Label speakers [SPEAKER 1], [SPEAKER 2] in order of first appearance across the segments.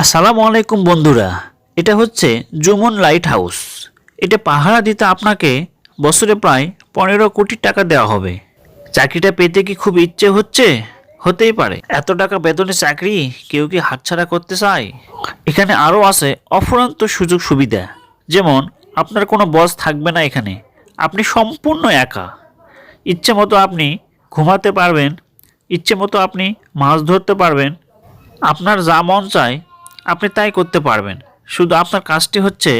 [SPEAKER 1] আসসালামু আলাইকুম বন্ধুরা, এটা হচ্ছে জুমন লাইট হাউস এটা পাহারা দিতে আপনাকে বছরে প্রায় পনেরো কোটি টাকা দেওয়া হবে। চাকরিটা পেতে কি খুব ইচ্ছে হচ্ছে? হতেই পারে। এত টাকা বেতনের চাকরি কেউ কি হাতছাড়া করতে চায়? এখানে আরও আছে অফুরন্ত সুযোগ সুবিধা। যেমন, আপনার কোনো বস থাকবে না এখানে। আপনি সম্পূর্ণ একা। ইচ্ছে মতো আপনি ঘুমাতে পারবেন, ইচ্ছে মতো আপনি মাছ ধরতে পারবেন। আপনার যা মন চায় আপনি তাই করতে পারবেন। শুধু আপনার কাজটি হচ্ছে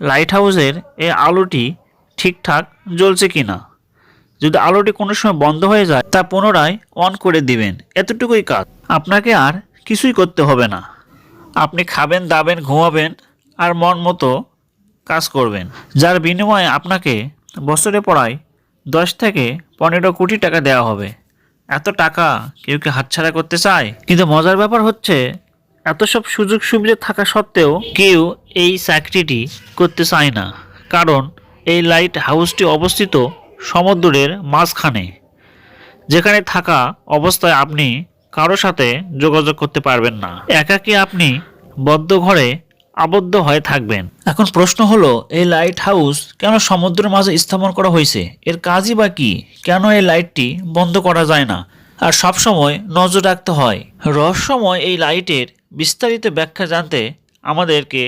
[SPEAKER 1] লাইট হাউসের এই আলোটি ঠিকঠাক জ্বলছে কি না যদি আলোটি কোনো সময় বন্ধ হয়ে যায়, তা পুনরায় অন করে দিবেন। এতটুকুই কাজ। আপনাকে আর কিছুই করতে হবে না। আপনি খাবেন, দাবেন, ঘুমাবেন আর মন মতো কাজ করবেন। যার বিনিময়ে আপনাকে বছরে পড়ায় দশ থেকে পনেরো কোটি টাকা দেওয়া হবে। এত টাকা কেউ কি হাতছাড়া করতে চায়? কিন্তু মজার ব্যাপার হচ্ছে এত সব সুযোগ সুবিধা থাকা সত্ত্বেও কেউ এই চাকরিটি করতে চায় না। কারণ এই লাইট হাউসটি অবস্থিত সমুদ্রের মাঝখানে। যেখানে থাকা অবস্থায় আপনি কারও সাথে যোগাযোগ করতে পারবেন না। একাকী আপনি বদ্ধ ঘরে আবদ্ধ হয়ে থাকবেন। এখন প্রশ্ন হলো, এই লাইট হাউস কেন সমুদ্রের মাঝে স্থাপন করা হয়েছে? এর কাজই বা কি? কেন এই লাইটটি বন্ধ করা যায় না? আর সব সময় নজর রাখতে হয়। রহস্যময় এই লাইটের বিস্তারিত ব্যাখ্যা জানতে আমাদেরকে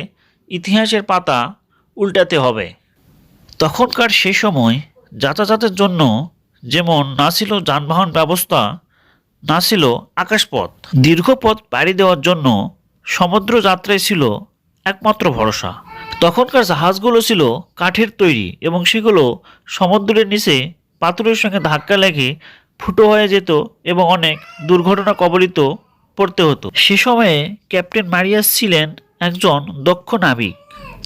[SPEAKER 1] ইতিহাসের পাতা উল্টাতে হবে। তখনকার সে সময় যাতায়াতের জন্য যেমন না ছিল যানবাহন ব্যবস্থা, না ছিল আকাশপথ। দীর্ঘ পথ পাড়ি দেওয়ার জন্য সমুদ্র যাত্রায় ছিল একমাত্র ভরসা। তখনকার জাহাজগুলো ছিল কাঠের তৈরি এবং সেগুলো সমুদ্রের নিচে পাথরের সঙ্গে ধাক্কা লেগে ফুটো হয়ে যেত এবং অনেক দুর্ঘটনা কবলিত পড়তে হতো। সে সময়ে ক্যাপ্টেন মারিয়াস ছিলেন একজন দক্ষ নাবিক।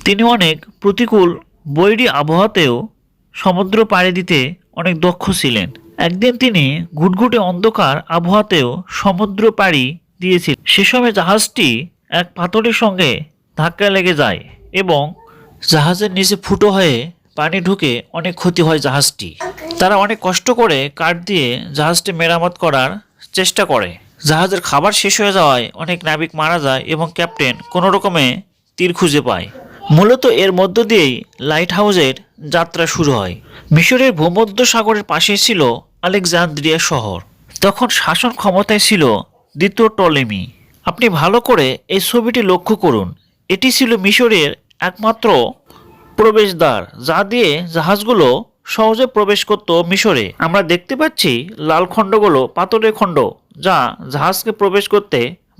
[SPEAKER 1] তিনি অনেক প্রতিকূল বৈরী আবহাওয়াতেও সমুদ্র পাড়ি দিতে অনেক দক্ষ ছিলেন। একদিন তিনি ঘুটঘুটে অন্ধকার আবহাওয়াতেও সমুদ্র পাড়ি দিয়েছিলেন। সে সময় জাহাজটি এক পাথরের সঙ্গে ধাক্কা লেগে যায় এবং জাহাজের নিচে ফুটো হয়ে পানি ঢুকে অনেক ক্ষতি হয় জাহাজটি। তারা অনেক কষ্ট করে কাঠ দিয়ে জাহাজটি মেরামত করার চেষ্টা করে। জাহাজের খাবার শেষ হয়ে যাওয়ায় অনেক নাবিক মারা যায় এবং ক্যাপ্টেন কোনো রকমে তীর খুঁজে পায়। মূলত এর মধ্য দিয়েই লাইট হাউসের যাত্রা শুরু হয়। মিশরের ভূমধ্য সাগরের পাশে ছিল আলেকজান্দ্রিয়া শহর। তখন শাসন ক্ষমতায় ছিল দ্বিতীয় টলেমি। আপনি ভালো করে এই ছবিটি লক্ষ্য করুন। এটি ছিল মিশরের একমাত্র প্রবেশদ্বার, যা দিয়ে জাহাজগুলো সহজে প্রবেশ করত মিশরে। আমরা দেখতে পাচ্ছি লাল খণ্ডগুলো পাথরের খণ্ড, যা জাহাজকে প্রবেশ করতে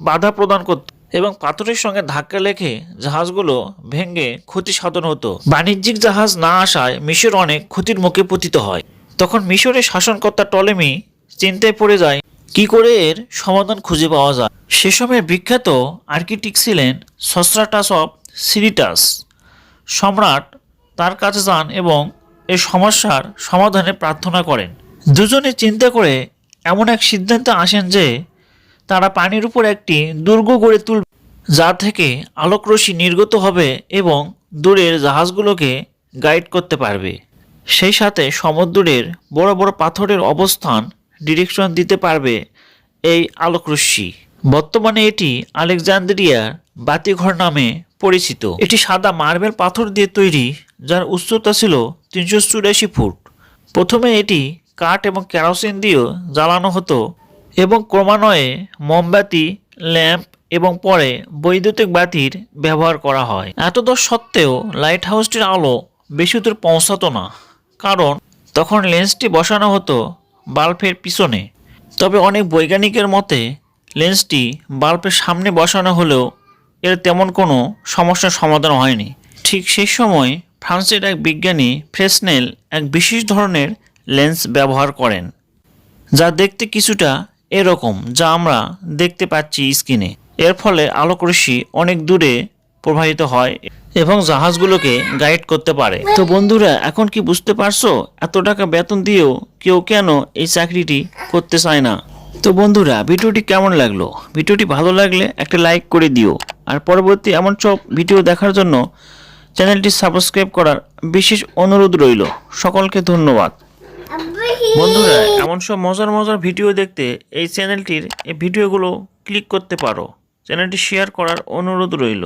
[SPEAKER 1] বাধা প্রদান করত এবং পাথরের সঙ্গে ধাক্কা লেগে জাহাজগুলো ভেঙে ক্ষতি সাধন হতো। বাণিজ্যিক জাহাজ না আসায় মিশর অনেক ক্ষতির মুখে পতিত হয়। তখন মিশরের শাসনকর্তা টলেমি চিন্তায় পড়ে যায়, কি করে এর সমাধান খুঁজে পাওয়া যায়? সে সময় বিখ্যাত আর্কিটেক্ট ছিলেন সস্ট্রাটাস অফ সিরিটাস। সম্রাট তার কাছে যান এবং এই সমস্যার সমাধানে প্রার্থনা করেন। দুজনে চিন্তা করে এমন এক সিদ্ধান্তে আসেন যে, তারা পানির উপর একটি দুর্গ গড়ে তুলবে, যা থেকে আলোকরশ্মি নির্গত হবে এবং দূরের জাহাজগুলোকে গাইড করতে পারবে। সেই সাথে সমুদ্রের বড় বড় পাথরের অবস্থান ডিরেকশন দিতে পারবে এই আলোকরশ্মি। বর্তমানে এটি আলেকজান্দ্রিয়ার বাতিঘর নামে পরিচিত। এটি সাদা মার্বেল পাথর দিয়ে তৈরি, যার উচ্চতা ছিল তিনশো চুরাশি ফুট। প্রথমে এটি কাঠ এবং কেরোসিন দিয়েও জ্বালানো হতো এবং ক্রমান্বয়ে মোমবাতি, ল্যাম্প এবং পরে বৈদ্যুতিক বাতির ব্যবহার করা হয়। এতদূর সত্ত্বেও লাইট হাউসটির আলো বেশি দূর পৌঁছাতো না, কারণ তখন লেন্সটি বসানো হতো বাল্বের পিছনে। তবে অনেক বৈজ্ঞানিকের মতে, লেন্সটি বাল্বের সামনে বসানো হলেও এর তেমন কোনো সমস্যার সমাধান হয়নি। ঠিক সেই সময় ফ্রান্সের এক বিজ্ঞানী ফ্রেসনেল এক বিশেষ ধরনের লেন্স ব্যবহার করেন, যা দেখতে কিছুটা এরকম, যা আমরা দেখতে পাচ্ছি স্ক্রিনে। এর ফলে আলোকরশ্মি অনেক দূরে প্রবাহিত হয় এবং জাহাজগুলোকে গাইড করতে পারে। তো বন্ধুরা, এখন কি বুঝতে পারছ? এত টাকা বেতন দিয়েও কেউ কেন এই চাকরিটি করতে চায় না? তো বন্ধুরা, ভিডিওটি কেমন লাগল? ভিডিওটি ভালো লাগলে একটা লাইক করে দিও। আর পরবর্তী এমন সব ভিডিও দেখার জন্য চ্যানেলটি সাবস্ক্রাইব করার বিশেষ অনুরোধ রইল। সকলকে ধন্যবাদ। বন্ধুরা, এমন সব মজার মজার ভিডিও দেখতে এই চ্যানেলটির এই ভিডিওগুলো ক্লিক করতে পারো। চ্যানেলটি শেয়ার করার অনুরোধ রইল।